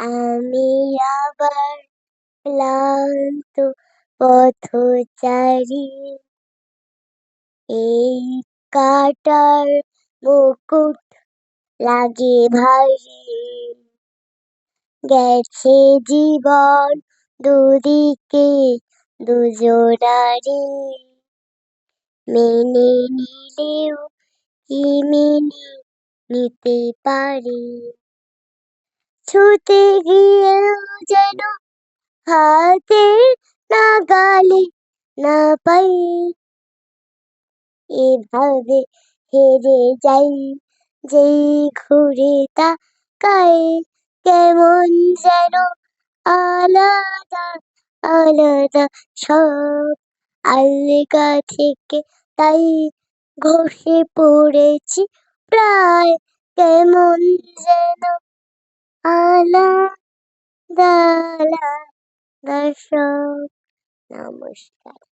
আমি আবার ক্লান্ত পথচারী এই কাটার মুকুট লাগে ভারী। গেছে জীবন দুদিকে দুজনারি মেনে নিলেও কি মেনে নিতে পারি? ছুতে গিয়েও যেন হাতের নাগালে না পাই। এভাবে হেরে যাই, যেই ঘুরে তাকাই, কেমন যেন আলাদা আলাদা সব আলগা থেকে তাই ঘষে পড়েছি প্রায়। কেমন যেন আলাদা আলাদা সব নমস্কার